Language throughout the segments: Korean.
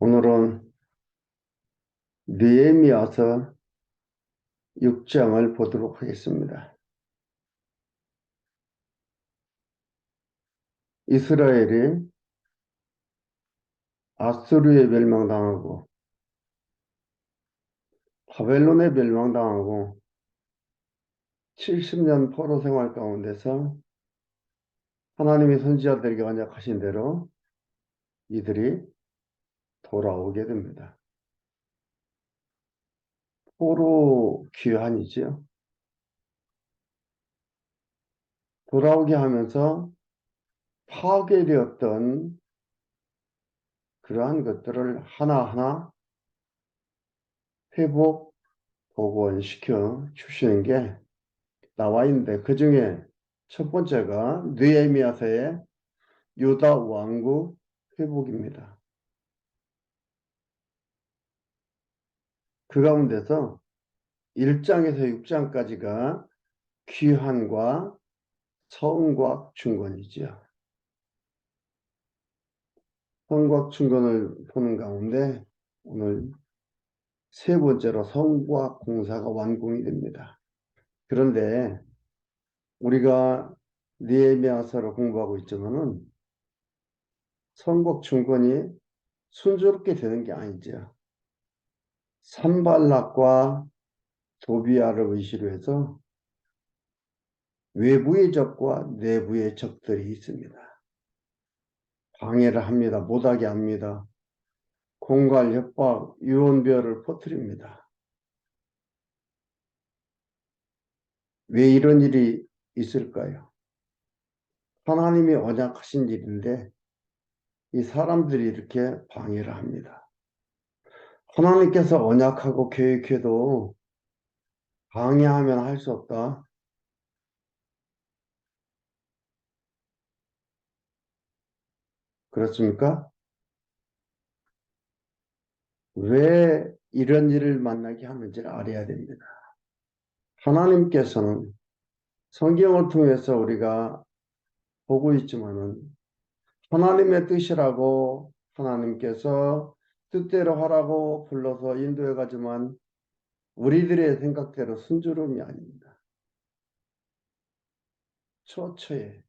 오늘은 느헤미야서 6장을 보도록 하겠습니다. 이스라엘이 아수르에 멸망당하고 바벨론에 멸망당하고 70년 포로 생활 가운데서 하나님의 선지자들에게 언약하신 대로 이들이 돌아오게 됩니다. 포로 귀환이지요. 돌아오게 하면서 파괴되었던 그러한 것들을 하나하나 회복, 복원시켜 주시는 게 나와 있는데 그 중에 첫 번째가 느헤미야서의 유다 왕국 회복입니다. 그 가운데서 1장에서 6장까지가 귀환과 성곽 중건이지요. 성곽 중건을 보는 가운데 오늘 세 번째로 성곽 공사가 완공이 됩니다. 그런데 우리가 니에미아서를 공부하고 있지만은 성곽 중건이 순조롭게 되는 게 아니죠. 산발락과 도비아를 의시로 해서 외부의 적과 내부의 적들이 있습니다. 방해를 합니다. 못하게 합니다. 공갈, 협박, 유언비어를 퍼뜨립니다. 왜 이런 일이 있을까요? 하나님이 언약하신 일인데 이 사람들이 이렇게 방해를 합니다. 하나님께서 언약하고 계획해도 방해하면 할 수 없다. 그렇습니까? 왜 이런 일을 만나게 하는지를 알아야 됩니다. 하나님께서는 성경을 통해서 우리가 보고 있지만은 하나님의 뜻이라고 하나님께서 뜻대로 하라고 불러서 인도해 가지만 우리들의 생각대로 순조로움이 아닙니다. 처처에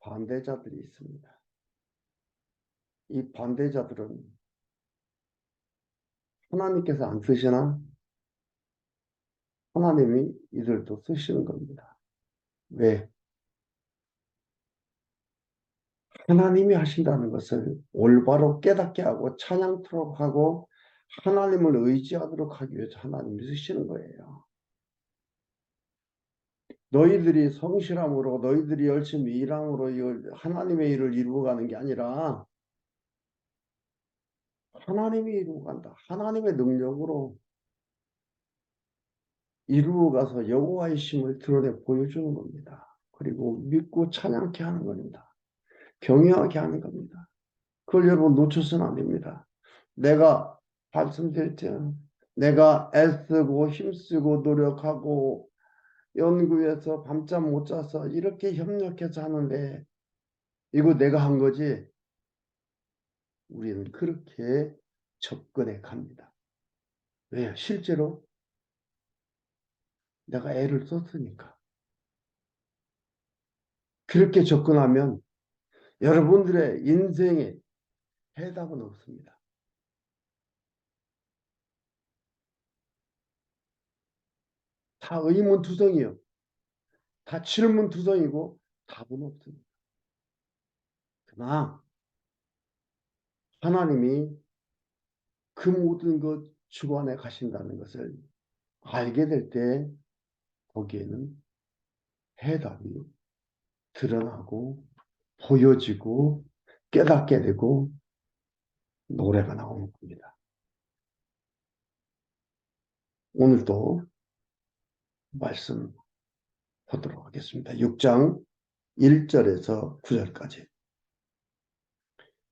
반대자들이 있습니다. 이 반대자들은 하나님께서 안 쓰시나? 하나님이 이들도 쓰시는 겁니다. 왜? 하나님이 하신다는 것을 올바로 깨닫게 하고 찬양토록 하고 하나님을 의지하도록 하기 위해서 하나님이 쓰시는 거예요. 너희들이 성실함으로 너희들이 열심히 일함으로 하나님의 일을 이루어 가는 게 아니라 하나님이 이루어 간다. 하나님의 능력으로 이루어 가서 여호와의 힘을 드러내 보여주는 겁니다. 그리고 믿고 찬양케 하는 겁니다. 경외하게 하는 겁니다. 그걸 여러분 놓쳐서는 안 됩니다. 내가 때 내가 애쓰고 힘쓰고 노력하고 연구해서 밤잠 못 자서 이렇게 협력해서 하는데 이거 내가 한 거지 우리는 그렇게 접근해 갑니다. 왜요? 실제로 내가 애를 썼으니까. 그렇게 접근하면 여러분들의 인생에 해답은 없습니다. 다 의문투성이요. 다 질문투성이고 답은 없습니다. 그러나 하나님이 그 모든 것 주관해 가신다는 것을 알게 될 때 거기에는 해답이 드러나고 보여지고 깨닫게 되고 노래가 나오는 겁니다. 오늘도 말씀 보도록 하겠습니다. 6장 1절에서 9절까지.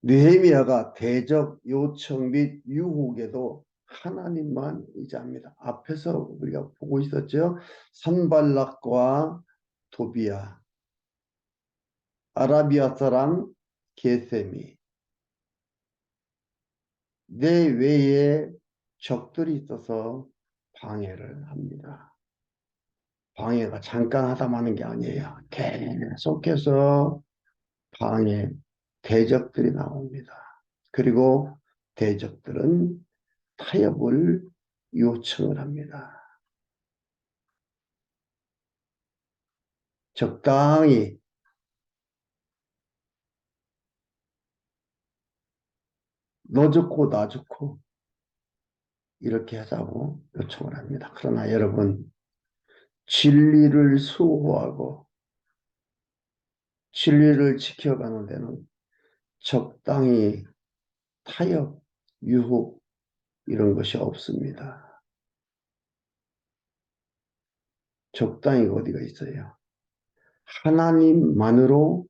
느헤미야가 대적 요청 및 유혹에도 하나님만 의지합니다. 앞에서 우리가 보고 있었죠. 산발락과 도비야, 아라비아 사람 게셈이 내 외에 적들이 있어서 방해를 합니다. 방해가 잠깐 하다 마는 게 아니에요. 계속해서 방해, 대적들이 나옵니다. 그리고 대적들은 타협을 요청을 합니다. 적당히 너 좋고 나 좋고 이렇게 하자고 요청을 합니다. 그러나 여러분 진리를 수호하고 진리를 지켜가는 데는 적당히 타협, 유혹 이런 것이 없습니다. 적당히 어디가 있어요? 하나님만으로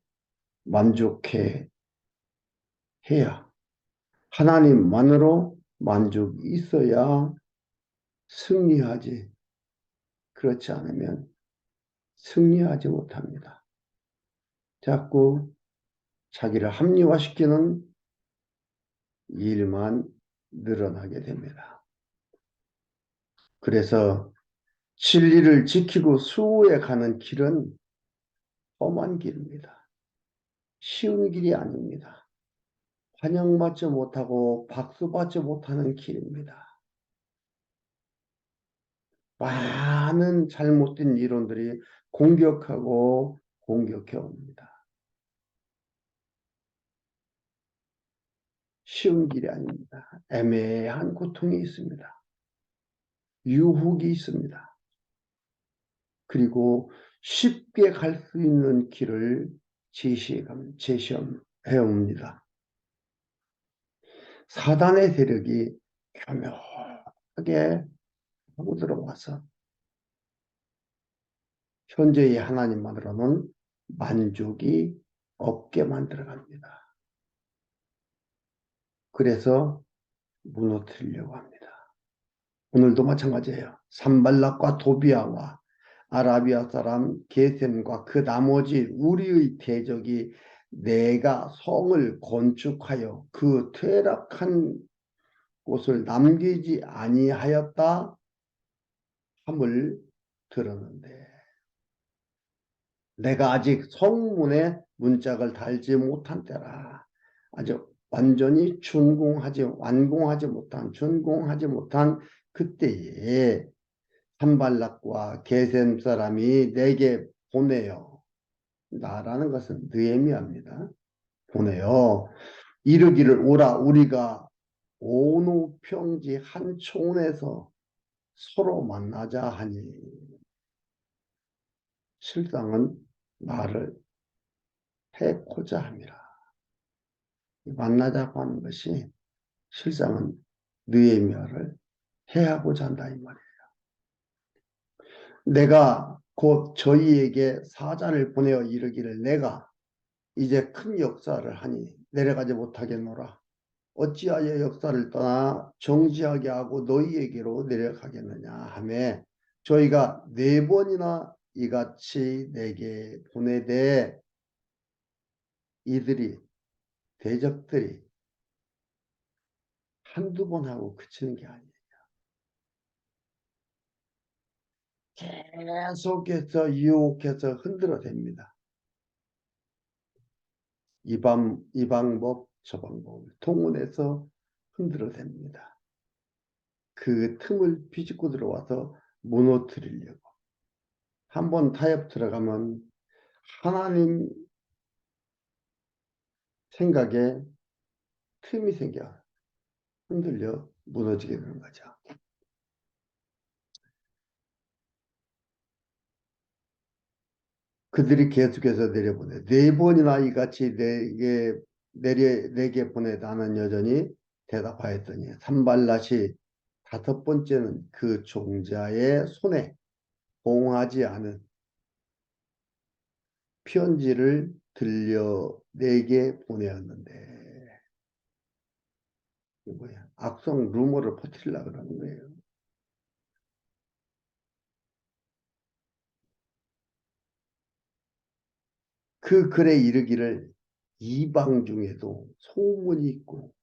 만족해 해야 하나님만으로 만족이 있어야 승리하지. 그렇지 않으면 승리하지 못합니다. 자꾸 자기를 합리화시키는 일만 늘어나게 됩니다. 그래서 진리를 지키고 수호에 가는 길은 험한 길입니다. 쉬운 길이 아닙니다. 환영받지 못하고 박수받지 못하는 길입니다. 많은 잘못된 이론들이 공격하고 공격해 옵니다. 쉬운 길이 아닙니다. 애매한 고통이 있습니다. 유혹이 있습니다. 그리고 쉽게 갈 수 있는 길을 제시해 옵니다. 사단의 세력이 교묘하게 하고 들어와서 현재의 하나님만으로는 만족이 없게 만들어갑니다. 그래서 무너뜨리려고 합니다. 오늘도 마찬가지예요. 산발락과 도비아와 아라비아 사람 게셈과 그 나머지 우리의 대적이 내가 성을 건축하여 그 퇴락한 곳을 남기지 아니하였다 함을 들었는데 내가 아직 성문에 문짝을 달지 못한 때라 아주 완전히 준공하지 완공하지 못한 준공하지 못한 그때에 산발락과 게셈 사람이 내게 보내요. 나라는 것은 느헤미야입니다. 보내요. 이르기를 오라 우리가 오노평지 한 촌에서 서로 만나자 하니 실상은 나를 해코자 함이라. 만나자고 하는 것이 실상은 느헤미야를 해하고자 한다 이 말이에요. 내가 곧 저희에게 사자를 보내어 이르기를 내가 이제 큰 역사를 하니 내려가지 못하겠노라. 어찌하여 역사를 떠나 정지하게 하고 너희에게로 내려가겠느냐 하매 저희가 네 번이나 이같이 내게 보내되 이들이 대적들이 한두 번 하고 그치는 게 아니에요. 계속해서 유혹해서 흔들어댑니다. 이, 방, 이 방법 저 방법을 통운해서 흔들어댑니다. 그 틈을 비집고 들어와서 무너뜨리려고. 한번 타협 들어가면 하나님 생각에 틈이 생겨 흔들려 무너지게 되는 거죠. 그들이 계속해서 내려보내. 네 번이나 이같이 내게 내려, 내게 보내 나는 여전히 대답하였더니 산발랏이 다섯 번째는 그 종자의 손에 봉하지 않은 편지를 들려 내게 보내었는데 뭐야 악성 루머를 퍼뜨리려고 그러는 거예요. 그 글에 이르기를 이방 중에도 소문이 있고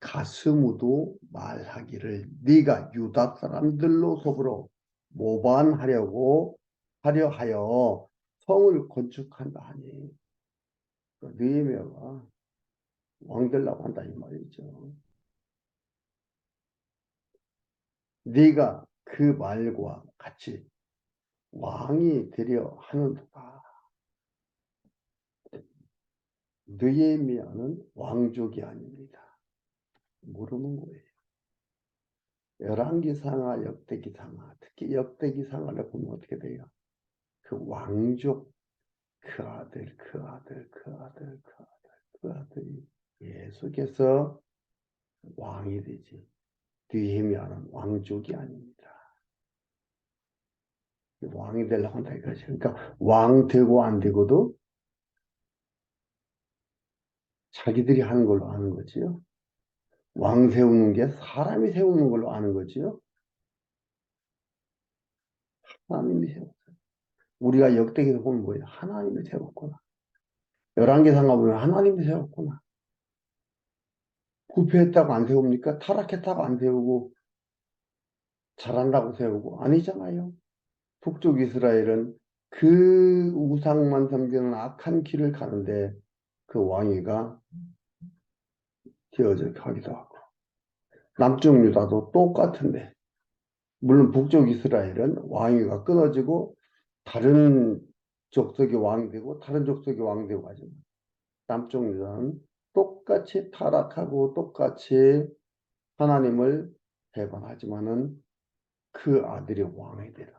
가스무도 말하기를 네가 유다 사람들로 더불어 모반하려고 하려 하여 성을 건축한다 하니 느헤미야가 왕 되려고 한다 이 말이죠. 네가 그 말과 같이 왕이 되려 하는도다. 느헤미야는 왕족이 아닙니다. 모르는 거예요. 열왕기상하, 역대기상하, 특히 역대기상하를 보면 어떻게 돼요? 그 왕족, 그 아들, 그 아들, 그 아들, 그 아들, 그 아들이 계속해서 왕이 되지. 느헤미야는 왕족이 아닙니다. 왕이 되려고 한다 이거지. 그러니까 왕 되고 안 되고도 자기들이 하는 걸로 아는 거지요. 왕 세우는 게 사람이 세우는 걸로 아는 거지요. 하나님이 세웠어요. 우리가 역대기에서 보면 뭐예요? 하나님이 세웠구나. 열왕기상가 보면 하나님이 세웠구나. 부패했다고 안 세웁니까? 타락했다고 안 세우고 잘한다고 세우고 아니잖아요. 북쪽 이스라엘은 그 우상만 섬기는 악한 길을 가는데 그 왕위가 되어져 가기도 하고 남쪽 유다도 똑같은데 물론 북쪽 이스라엘은 왕위가 끊어지고 다른 족속이 왕이 되고 다른 족속이 왕이 되고 하지만 남쪽 유다는 똑같이 타락하고 똑같이 하나님을 배반하지만은 그 아들이 왕이 되는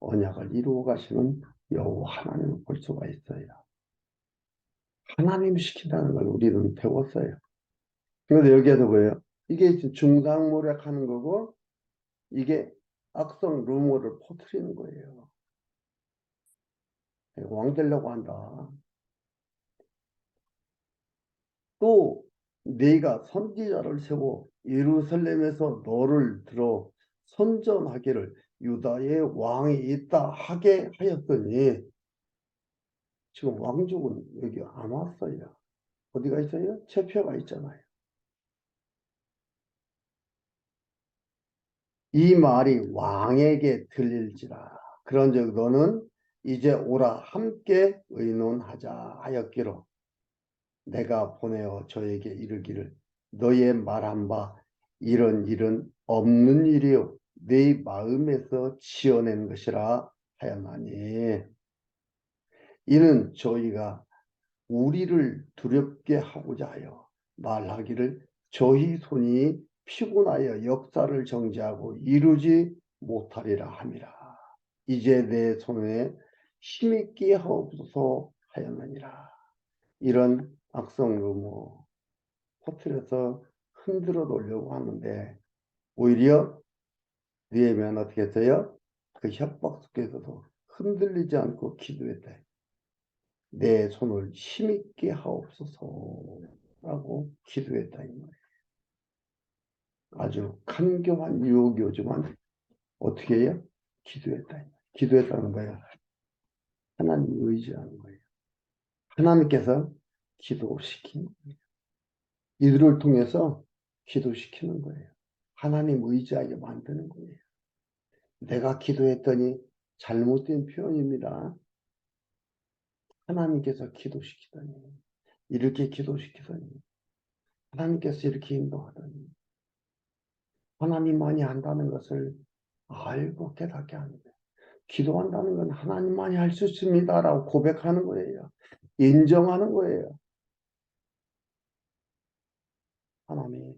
언약을 이루어 가시는 여호와 하나님을 볼 수가 있어요. 하나님 시킨다는 걸 우리는 배웠어요. 그런데 여기에서 뭐예요? 이게 중상모략 하는 거고 이게 악성 루머를 퍼뜨리는 거예요. 왕 되려고 한다. 또 네가 선지자를 세워 예루살렘에서 너를 들어 선전하기를 유다의 왕이 있다 하게 하였더니 지금 왕족은 여기 안 왔어요. 어디가 있어요? 체표가 있잖아요. 이 말이 왕에게 들릴지라. 그런즉 너는 이제 오라 함께 의논하자 하였기로 내가 보내어 저에게 이르기를 너의 말한 바 이런 일은 없는 일이요 네 마음에서 지어낸 것이라 하였나니 이는 저희가 우리를 두렵게 하고자 하여 말하기를 저희 손이 피곤하여 역사를 정지하고 이루지 못하리라 함이라. 이제 내 손에 힘있게 하옵소서 하였느니라. 이런 악성 루머 퍼트려서 흔들어 놓으려고 하는데 오히려 니에면 어떻게 했어요? 그 협박 속에서도 흔들리지 않고 기도했다. 내 손을 힘있게 하옵소서라고 기도했다 이 말이에요. 아주 간교한 유교지만 어떻게 해요? 기도했다. 기도했다는 거예요. 하나님 의지하는 거예요. 하나님께서 기도시키는 거예요. 이들을 통해서 기도시키는 거예요. 하나님 의지하게 만드는 거예요. 내가 기도했더니 잘못된 표현입니다. 하나님께서 기도시키더니 이렇게 기도시키더니 하나님께서 이렇게 인도하더니 하나님만이 한다는 것을 알고 깨닫게 합니다. 기도한다는 건 하나님만이 할 수 있습니다라고 고백하는 거예요. 인정하는 거예요. 하나님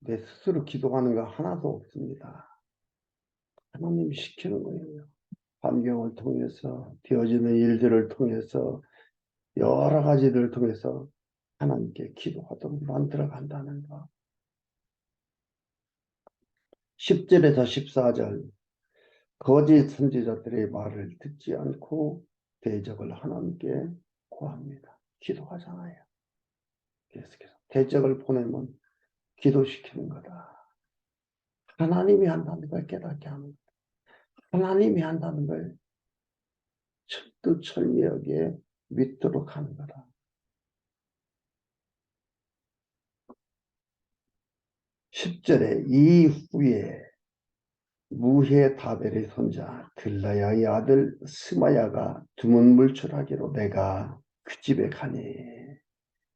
내 스스로 기도하는 거 하나도 없습니다. 하나님이 시키는 거예요. 환경을 통해서 되어지는 일들을 통해서 여러 가지들을 통해서 하나님께 기도하도록 만들어 간다는 것. 10절에서 14절 거짓 선지자들의 말을 듣지 않고 대적을 하나님께 구합니다. 기도하잖아요. 계속해서 대적을 보내면 기도시키는 거다. 하나님이 한다는 걸 깨닫게 하는. 하나님이 한다는 걸 철두철미하게 믿도록 하는 거다. 십절에 이후에 무해 다벨의 손자 들라야의 아들 스마야가 두문물출하기로 내가 그 집에 가니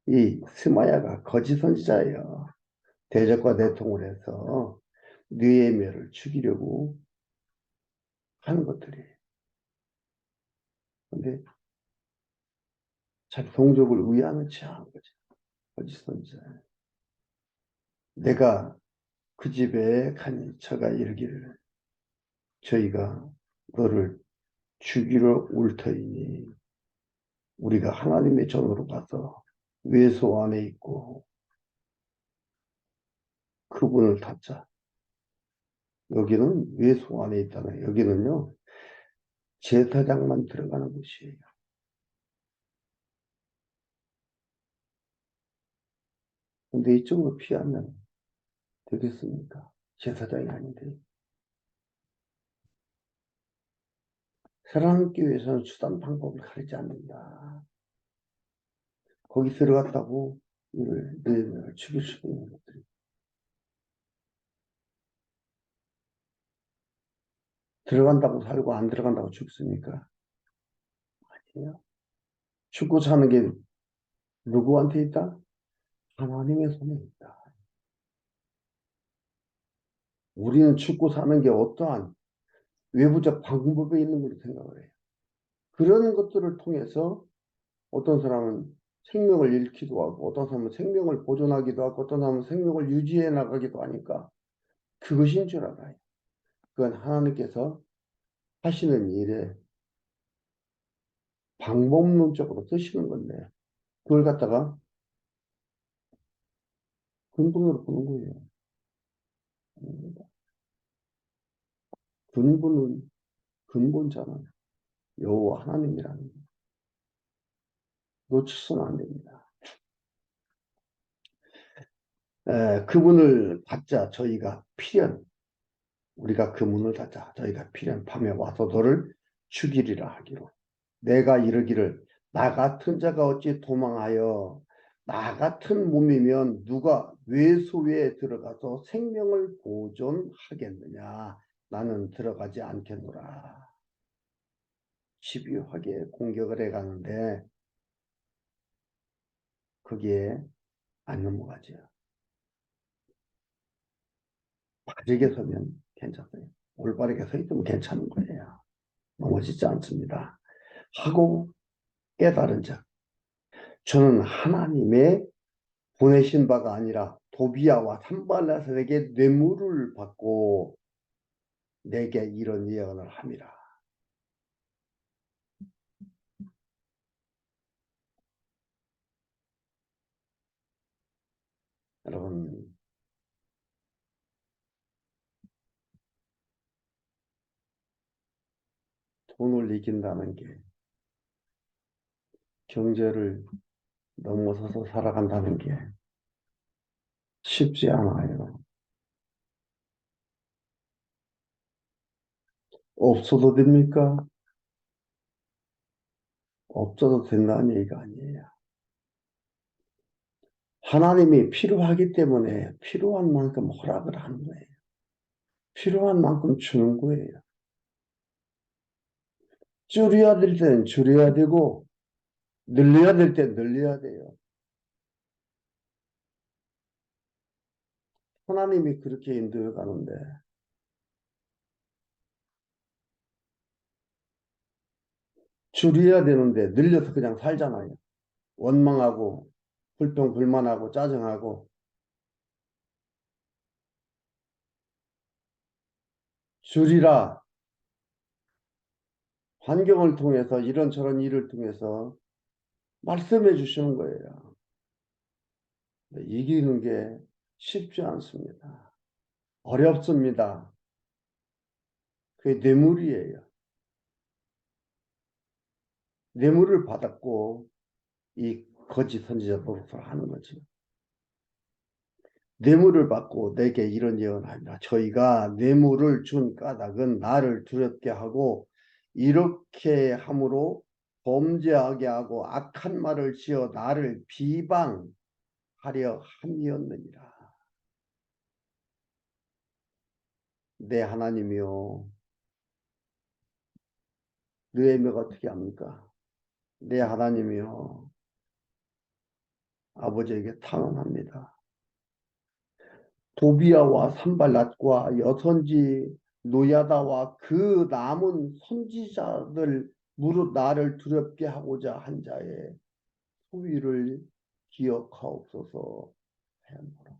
이 스마야가 거짓 선지자예요. 대적과 대통을 해서 느에미를 죽이려고 하는 것들이. 근데 자기 동족을 위하는 취한 거지. 선지자. 내가 그 집에 가니 저가 이르기를 저희가 너를 죽이러 올 터이니 우리가 하나님의 전으로 가서 외소 안에 있고 그분을 닫자. 여기는 외소 안에 있다는 여기는요 제사장만 들어가는 곳이에요. 근데 이쪽으로 피하면 되겠습니까? 제사장이 아닌데. 사랑하는 교회에서는 수단 방법을 가리지 않는다. 거기 들어갔다고 이를 늘 죽일 수 있는 것들이. 들어간다고 살고 안 들어간다고 죽습니까? 아니에요. 죽고 사는 게 누구한테 있다? 하나님의 손에 있다. 우리는 죽고 사는 게 어떠한 외부적 방법에 있는 걸로 생각을 해요. 그런 것들을 통해서 어떤 사람은 생명을 잃기도 하고 어떤 사람은 생명을 보존하기도 하고 어떤 사람은 생명을 유지해 나가기도 하니까 그것인 줄 알아요. 그건 하나님께서 하시는 일에 방법론적으로 쓰시는 건데 그걸 갖다가 근본으로 보는 거예요. 근본은 근본자는 여호와 하나님이라는 거. 놓치서는 안 됩니다. 에, 그분을 받자 저희가 필연 우리가 그 문을 닫자 저희가 필연 밤에 와서 너를 죽이리라 하기로. 내가 이르기를 나 같은 자가 어찌 도망하여? 나 같은 몸이면 누가 외소에 들어가서 생명을 보존하겠느냐? 나는 들어가지 않겠노라. 집요하게 공격을 해가는데 거기에 안 넘어가죠 바르게 서면 괜찮아요. 올바르게 서 있으면 괜찮은 거예요. 넘어지지 않습니다. 하고 깨달은 자. 저는 하나님의 보내신 바가 아니라 도비아와 산발라스에게 뇌물을 받고 내게 이런 예언을 함이라. 여러분 돈을 이긴다는 게 경제를 넘어서서 살아간다는 게 쉽지 않아요. 없어도 됩니까? 없어도 된다는 얘기가 아니에요. 하나님이 필요하기 때문에 필요한 만큼 허락을 하는 거예요. 필요한 만큼 주는 거예요. 줄여야 될 때는 줄여야 되고 늘려야 될 때 늘려야 돼요. 하나님이 그렇게 인도해 가는데 줄여야 되는데 늘려서 그냥 살잖아요. 원망하고 불평 불만하고 짜증하고 줄이라 환경을 통해서 이런 저런 일을 통해서 말씀해 주시는 거예요. 이기는 게 쉽지 않습니다. 어렵습니다. 그게 뇌물이에요. 뇌물을 받았고 이 거짓 선지자 노릇을 하는 거지. 뇌물을 받고 내게 이런 예언합니다. 저희가 뇌물을 준 까닭은 나를 두렵게 하고 이렇게 함으로 범죄하게 하고 악한 말을 지어 나를 비방하려 함이었느니라. 내 하나님이요. 느헤미가 어떻게 합니까? 내 하나님이요. 아버지에게 탄원합니다. 도비아와 산발랏과 여선지 노야다와 그 남은 선지자들 무릇 나를 두렵게 하고자 한 자의 소위를 기억하옵소서 하였노라.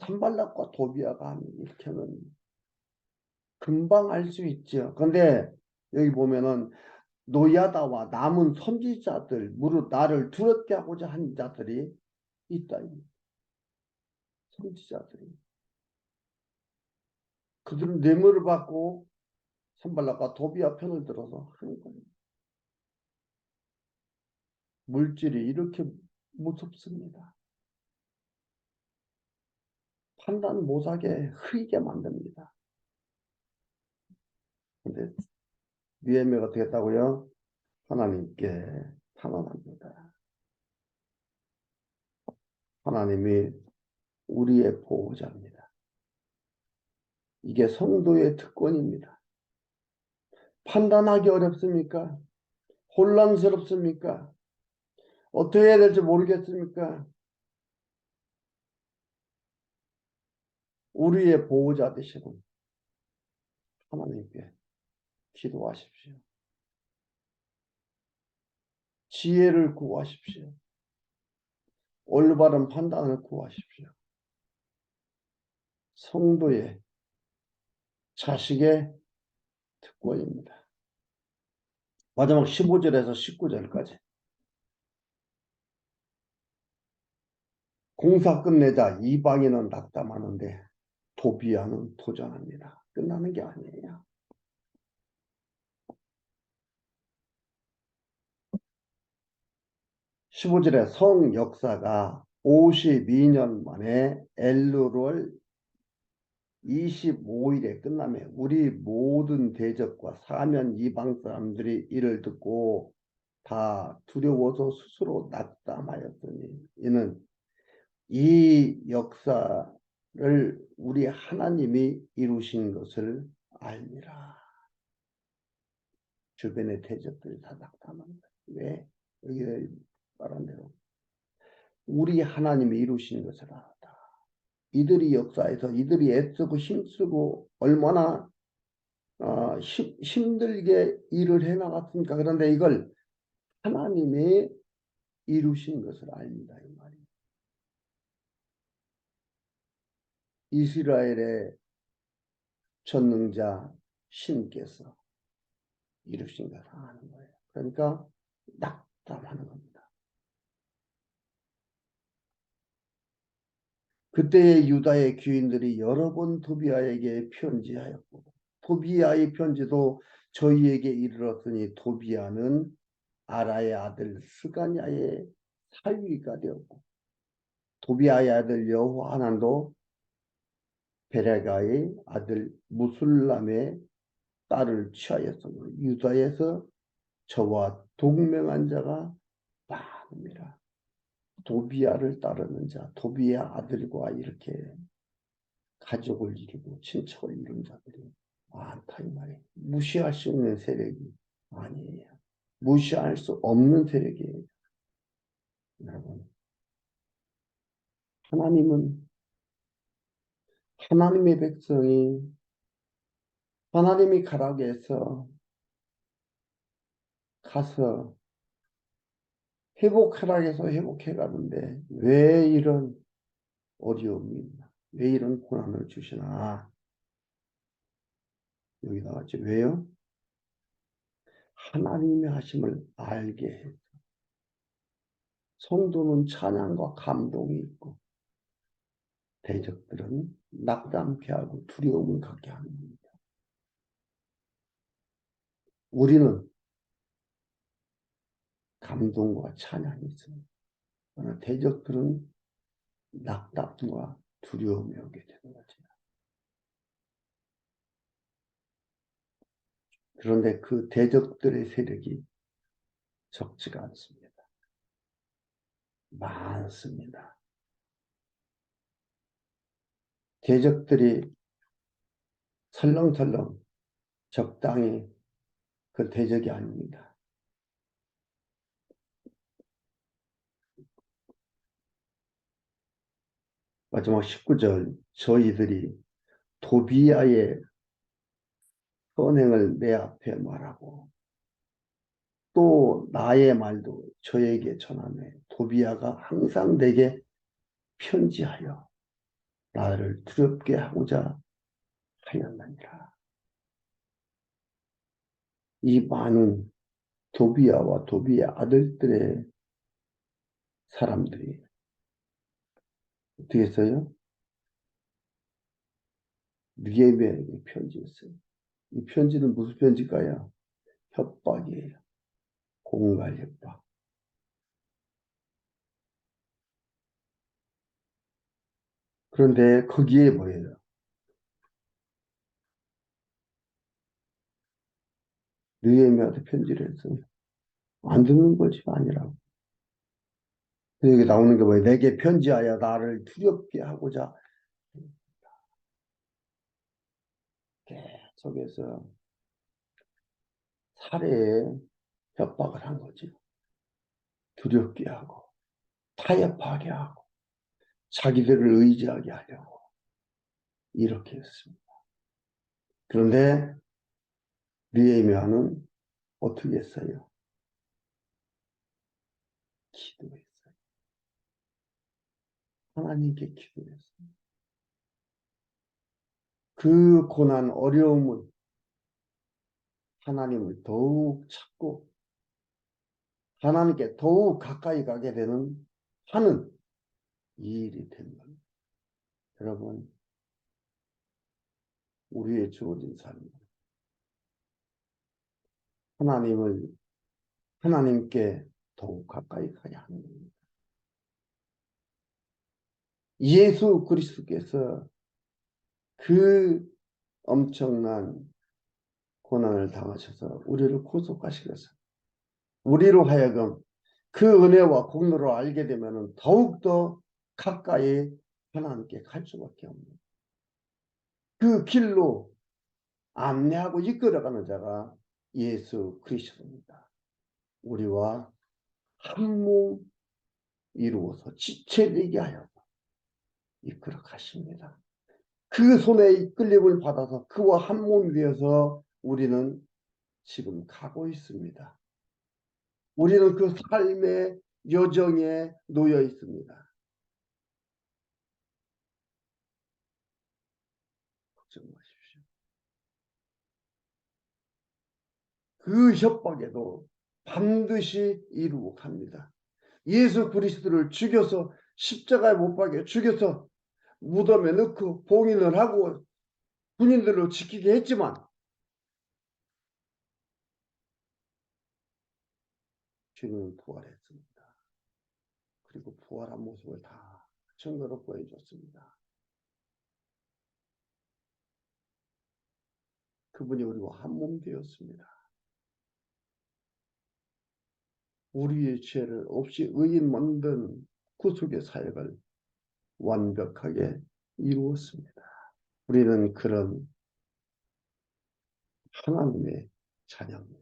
산발락과 도비아가 하는 일켜는 금방 알 수 있죠. 그런데 여기 보면은 노야다와 남은 선지자들 무릇 나를 두렵게 하고자 한 자들이 있다. 선지자들이. 그들은 뇌물을 받고 산발락과 도비아 편을 들어서 하는 거예요. 물질이 이렇게 무섭습니다. 판단 못하게 흐리게 만듭니다. 근데 니에메가 어떻게 했다고요? 하나님께 탄원합니다. 하나님이 우리의 보호자입니다. 이게 성도의 특권입니다. 판단하기 어렵습니까? 혼란스럽습니까? 어떻게 해야 될지 모르겠습니까? 우리의 보호자 되시는 하나님께 기도하십시오. 지혜를 구하십시오. 올바른 판단을 구하십시오. 성도의 자식의 특권입니다. 마지막 15절에서 19절까지 공사 끝내자 이방인은 낙담하는데 도비아는 도전합니다. 끝나는 게 아니에요. 15절에 성 역사가 52년 만에 엘루를 25일에 끝나면 우리 모든 대적과 사면 이방 사람들이 이를 듣고 다 두려워서 스스로 낙담하였더니 이는 이 역사를 우리 하나님이 이루신 것을 알미라. 주변의 대적들이 다 낙담합니다. 왜? 여기 말한 대로 우리 하나님이 이루신 것을 알았다. 이들이 역사에서 이들이 애쓰고 힘쓰고 얼마나 어, 힘, 힘들게 일을 해나갔습니까? 그런데 이걸 하나님이 이루신 것을 압니다. 이 말이. 이스라엘의 전능자 신께서 이루신 것을 아는 거예요. 그러니까 낙담하는 겁니다. 그때의 유다의 귀인들이 여러 번 도비아에게 편지하였고 도비아의 편지도 저희에게 이르렀으니 도비아는 아라의 아들 스가냐의 사위가 되었고 도비아의 아들 여호하난도 베레가의 아들 무술람의 딸을 취하였으므로 유다에서 저와 동맹한 자가 많습니다. 도비아를 따르는 자, 도비아 아들과 이렇게 가족을 이루고 친척을 이룬 자들이 많다 이 말이에요. 무시할 수 있는 세력이 아니에요. 무시할 수 없는 세력이에요. 여러분, 하나님은 하나님의 백성이 하나님이 가라고 해서 가서 회복하라 해서 회복해 가는데 왜 이런 어려움이 있나? 왜 이런 고난을 주시나? 여기 나왔죠. 왜요? 하나님의 하심을 알게 해서 성도는 찬양과 감동이 있고 대적들은 낙담케 하고 두려움을 갖게 하는 겁니다. 우리는 감동과 찬양이 있습니다. 그러나 대적들은 낙담과 두려움이 오게 되는 거죠. 그런데 그 대적들의 세력이 적지가 않습니다. 많습니다. 대적들이 설렁설렁 적당히 그 대적이 아닙니다. 마지막 19절 저희들이 도비아의 선행을 내 앞에 말하고 또 나의 말도 저에게 전하네 도비아가 항상 내게 편지하여 나를 두렵게 하고자 하였느니라. 이 많은 도비아와 도비아 아들들의 사람들이 어떻게 했어요? 느헤미야에게 편지했어요. 이 편지는 무슨 편지일까요? 협박이에요. 공갈 협박. 그런데 거기에 뭐예요? 느헤미야한테 편지를 했어요. 안 듣는 것이 아니라고. 여기 나오는 게 뭐예요? 내게 편지하여 나를 두렵게 하고자 계속해서 살해에 협박을 한 거죠. 두렵게 하고 타협하게 하고 자기들을 의지하게 하려고 이렇게 했습니다. 그런데 느헤미야는 어떻게 했어요? 기도했어요. 하나님께 기도했어요. 그 고난 어려움을 하나님을 더욱 찾고 하나님께 더욱 가까이 가게 되는 하는 이 일이 된 겁니다. 여러분 우리의 주어진 삶 하나님을 하나님께 더욱 가까이 가야 하는 겁니다. 예수 그리스도께서 그 엄청난 고난을 당하셔서 우리를 구속하시겠어 우리로 하여금 그 은혜와 공로를 알게 되면 더욱더 가까이 하나님께 갈 수밖에 없는 그 길로 안내하고 이끌어가는 자가 예수 그리스도입니다. 우리와 한 몸 이루어서 지체되게 하여 이끌어 가십니다. 그 손에 이끌림을 받아서 그와 한 몸이 되어서 우리는 지금 가고 있습니다. 우리는 그 삶의 여정에 놓여 있습니다. 걱정 마십시오. 그 협박에도 반드시 이루고 갑니다. 예수 그리스도를 죽여서 십자가에 못 박여 죽여서 무덤에 넣고 봉인을 하고 군인들로 지키게 했지만 주님은 부활했습니다. 그리고 부활한 모습을 다 증거로 보여줬습니다. 그분이 우리와 한 몸 되었습니다. 우리의 죄를 없이 의인 만든 구속의 사역을 완벽하게 이루었습니다. 우리는 그런 하나님의 자녀입니다.